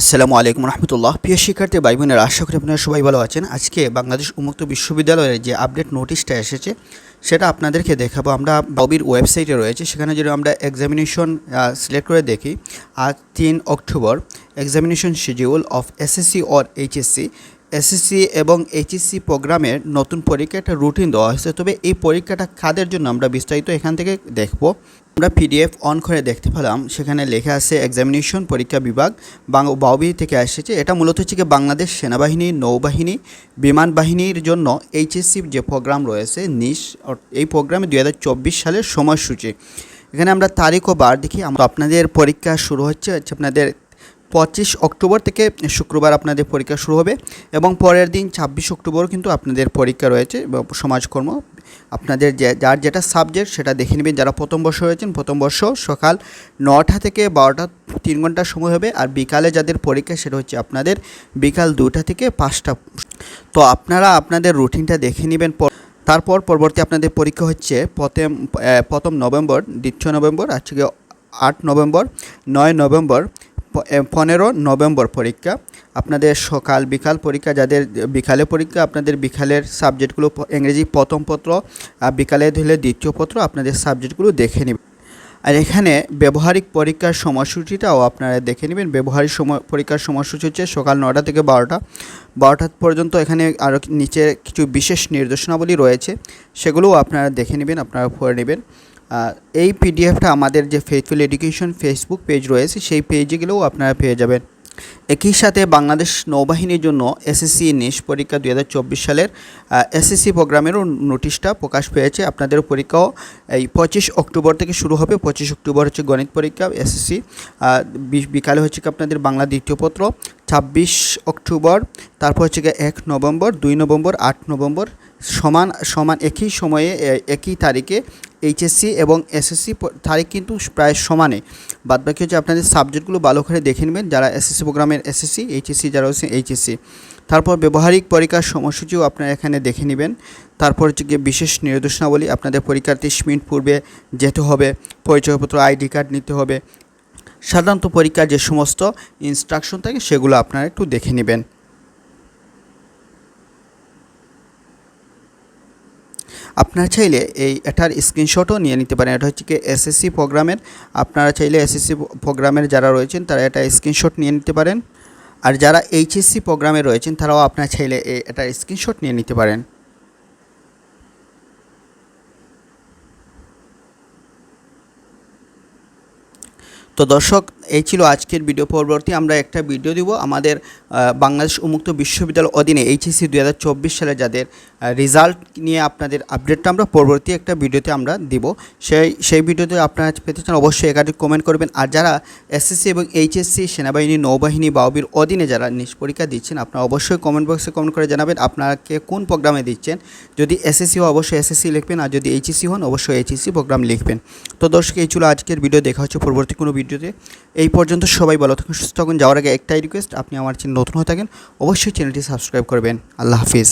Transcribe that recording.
আসসালামু আলাইকুম রহমতুল্লাহ। প্রিয় শিক্ষার্থী ভাই বোনেরা আশা করি আপনারা সবাই ভালো আছেন। আজকে বাংলাদেশ উন্মুক্ত বিশ্ববিদ্যালয়ের যে আপডেট নোটিশটা এসেছে, সেটা আপনাদেরকে দেখাবো। আমরা ববির ওয়েবসাইটে রয়েছে, সেখানে যদি আমরা এক্সামিনেশন সিলেক্ট করে দেখি, আজ তিন October examination schedule of SSC or HSC SSC এবং এইচএসসি প্রোগ্রামের নতুন পরীক্ষা একটা রুটিন দেওয়া হয়েছে। তবে এই পরীক্ষাটা কাদের জন্য আমরা বিস্তারিত এখান থেকে দেখব। আমরা পিডিএফ অন করে দেখতে পেলাম। সেখানে লেখা আছে এক্সামিনেশন পরীক্ষা বিভাগ বাউবি থেকে এসেছে। এটা মূলত হচ্ছে কি বাংলাদেশ সেনাবাহিনী, নৌবাহিনী, বিমান বাহিনীর জন্য এইচএসসি যে প্রোগ্রাম রয়েছে নিস এই প্রোগ্রামে চব্বিশ সালের সময়সূচি। এখানে আমরা তারিখ ও বার দেখি। আমরা আপনাদের পরীক্ষা শুরু হচ্ছে হচ্ছে আপনাদের পঁচিশ অক্টোবর থেকে শুক্রবার আপনাদের পরীক্ষা শুরু হবে এবং পরের দিন ছাব্বিশ অক্টোবর কিন্তু আপনাদের পরীক্ষা রয়েছে। সমাজকর্ম আপনাদের যার যেটা সাবজেক্ট সেটা দেখে নেবেন যারা প্রথম বর্ষ হয়েছেন। প্রথম বর্ষ সকাল নটা থেকে বারোটা, তিন ঘণ্টার সময় হবে। আর বিকালে যাদের পরীক্ষা সেটা হচ্ছে আপনাদের বিকাল দুটা থেকে পাঁচটা। তো আপনারা আপনাদের রুটিনটা দেখে নেবেন। তারপর পরবর্তী আপনাদের পরীক্ষা হচ্ছে প্রথম প্রথম নভেম্বর, দ্বিতীয় নভেম্বর, আজকে আট নভেম্বর, নয় নভেম্বর পনেরো নভেম্বর পরীক্ষা। আপনাদের সকাল বিকাল পরীক্ষা, যাদের বিকালে পরীক্ষা, আপনাদের বিকালের সাবজেক্টগুলো ইংরেজি প্রথম পত্র আর বিকালে ধরলে দ্বিতীয় পত্র, আপনাদের সাবজেক্টগুলো দেখে নেবেন। আর এখানে ব্যবহারিক পরীক্ষার সময়সূচিটাও আপনারা দেখে নেবেন। ব্যবহারিক সময়, পরীক্ষার সময়সূচি হচ্ছে সকাল নটা থেকে বারোটা। বারোটা পর্যন্ত এখানে আরও নিচে কিছু বিশেষ নির্দেশনাবলী রয়েছে। সেগুলোও আপনারা দেখে নেবেন, আপনারা পড়ে নেবেন। এই পিডিএফটা আমাদের যে ফেসফুল এডুকেশন ফেসবুক পেজ রয়েছে, সেই পেজে গেলেও আপনারা পেয়ে যাবেন। একই সাথে বাংলাদেশ নৌবাহিনীর জন্য এসএসসি নিশ পরীক্ষা দু হাজার চব্বিশ সালের এসএসসি প্রোগ্রামেরও নোটিশটা প্রকাশ পেয়েছে। আপনাদের পরীক্ষাও এই পঁচিশ অক্টোবর থেকে শুরু হবে। পঁচিশ অক্টোবর হচ্ছে গণিত পরীক্ষা এসএসসি বিকালে হচ্ছে কি আপনাদের বাংলা দ্বিতীয় পত্র, ছাব্বিশ অক্টোবর, তারপর হচ্ছে গিয়ে এক নভেম্বর, দুই নভেম্বর, আট নভেম্বর, সমান সমান একই সময়ে একই তারিখে এইচএসসি এবং এসএসসি তারিখ কিন্তু প্রায় সমানে। বাদবাকি হচ্ছে আপনাদের সাবজেক্টগুলো ভালো করে দেখে নেবেন, যারা এসএসসি প্রোগ্রামের এসএসসি এইচএসসি যারা হচ্ছে এইচএসসি তারপর ব্যবহারিক পরীক্ষার সময়সূচিও আপনারা এখানে দেখে নেবেন। তারপর হচ্ছে গিয়ে বিশেষ নির্দেশনাবলী, আপনাদের পরীক্ষার তিরিশ মিনিট পূর্বে যেতে হবে, পরিচয়পত্র আইডি কার্ড নিতে হবে। সাধারণত পরীক্ষার যে সমস্ত ইনস্ট্রাকশন থাকে, সেগুলো আপনারা একটু দেখে নেবেন। আপনারা চাইলে এই এটার স্ক্রিনশটও নিয়ে নিতে পারেন। এটা হচ্ছে কি এসএসসি প্রোগ্রামের আপনারা চাইলে এসএসসি প্রোগ্রামের যারা রয়েছেন, তারা এটা স্ক্রিনশট নিয়ে নিতে পারেন। আর যারা এইচএসসি প্রোগ্রামে রয়েছেন, তারাও আপনারা চাইলে এটার স্ক্রিনশট নিয়ে নিতে পারেন। তো দর্শক এই ছিল আজকের ভিডিও। পরবর্তী আমরা একটা ভিডিও দিব আমাদের বাংলাদেশ উন্মুক্ত বিশ্ববিদ্যালয় অধীনে এইচএসসি দু হাজার চব্বিশ সালে যাদের রেজাল্ট নিয়ে আপনাদের আপডেটটা আমরা পরবর্তী একটা ভিডিওতে আমরা দিব। সেই সেই ভিডিওতে আপনারা পেতে চান অবশ্যই একাধিক কমেন্ট করবেন। আর যারা এসএসসি এবং এইচএসসি সেনাবাহিনী, নৌবাহিনী, বাউবির অধীনে যারা পরীক্ষা দিচ্ছেন, আপনারা অবশ্যই কমেন্ট বক্সে কমেন্ট করে জানাবেন আপনাকে কোন প্রোগ্রামে দিচ্ছেন। যদি এসএসসি হয় অবশ্যই এসএসসি লিখবেন, আর যদি এইচএসসি হন, অবশ্যই এইচএসসি প্রোগ্রাম লিখবেন। তো দর্শক, এই ছিল আজকের ভিডিও। দেখা হচ্ছে পরবর্তী কোনো ভিডিওতে। এই পর্যন্ত সবাই ভালো থাকুন, সুস্থ থাকুন। যাওয়ার আগে একটাই রিকোয়েস্ট আপনি আমার চ্যানেল নতুন হয়ে থাকেন, অবশ্যই চ্যানেলটি সাবস্ক্রাইব করবেন। আল্লাহ হাফিজ।